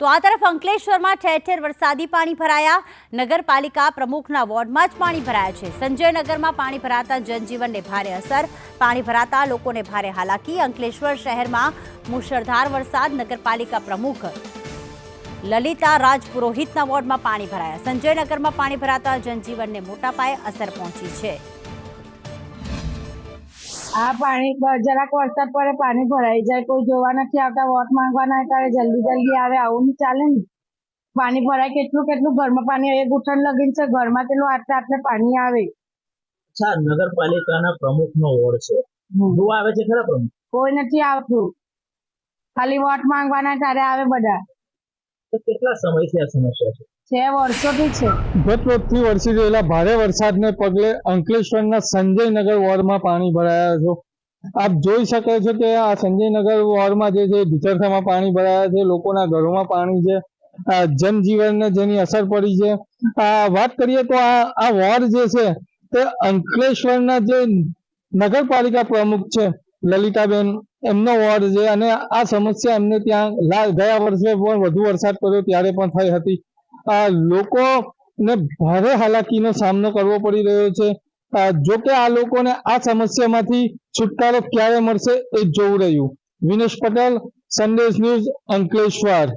તો આ તરફ અંકલેશ્વરમાં ઠેર ઠેર વરસાદી પાણી ભરાયા. નગરપાલિકા પ્રમુખના વોર્ડમાં જ પાણી ભરાયા છે. સંજયનગરમાં પાણી ભરાતા જનજીવનને ભારે અસર. પાણી ભરાતા લોકોને ભારે હાલાકી. અંકલેશ્વર શહેરમાં મુશળધાર વરસાદ. નગરપાલિકા પ્રમુખ લલિતા રાજપુરોહિતના વોર્ડમાં પાણી ભરાયા. સંજયનગરમાં પાણી ભરાતા જનજીવનને મોટા પાયે અસર પહોંચી છે. આ પાણી જરાક વરસાદ પડે પાણી ભરાઈ જાય કોઈ જોવા નથી આવતા વોટ માંગવાના ના ત્યારે જલ્દી જલ્દી આવે આવું નહીં ચાલે ને. પાણી ભરાય કેટલું કેટલું ઘરમાં પાણી એ ગુઠણ લગીન છે ઘરમાં તેનું આટલે આટલે પાણી આવે. અચ્છા નગરપાલિકાના પ્રમુખનો વોર્ડ છે. જોવા આવે છે ખરા પ્રમુખ? કોઈ નથી આવતું. ખાલી વોટ માંગવાના ત્યારે આવે બધા. તો કેટલા સમયથી આ સમસ્યા છે? છે વર્ષોથી છે. ગત રોજથી વરસી રહેલા ભારે વરસાદને પગલે અંકલેશ્વરના સંજયનગર વોર્ડમાં પાણી ભરાયા છે. આપ જોઈ શકો છો કે આ સંજયનગર વોર્ડમાં જે છે ભીતરખામાં પાણી ભરાયા છે લોકોના ઘરોમાં પાણી છે જનજીવનને જેની અસર પડી છે. આ વાત કરીએ તો આ આ વોર્ડ જે છે તે અંકલેશ્વરના જે નગરપાલિકા પ્રમુખ છે લલિતાબેન એમનો વોર્ડ છે અને આ સમસ્યા એમને ત્યાં ગયા વર્ષે પણ વધુ વરસાદ પડ્યો ત્યારે પણ થઈ હતી. આ લોકોને ભારે હાલાકીનો સામનો કરવો પડી રહ્યો છે. જો કે આ લોકોને આ સમસ્યામાંથી છુટકારો ક્યારે મળશે એ જોવું રહ્યું. વિનેશ પટેલ, સંદેશ ન્યૂઝ અંકલેશ્વર.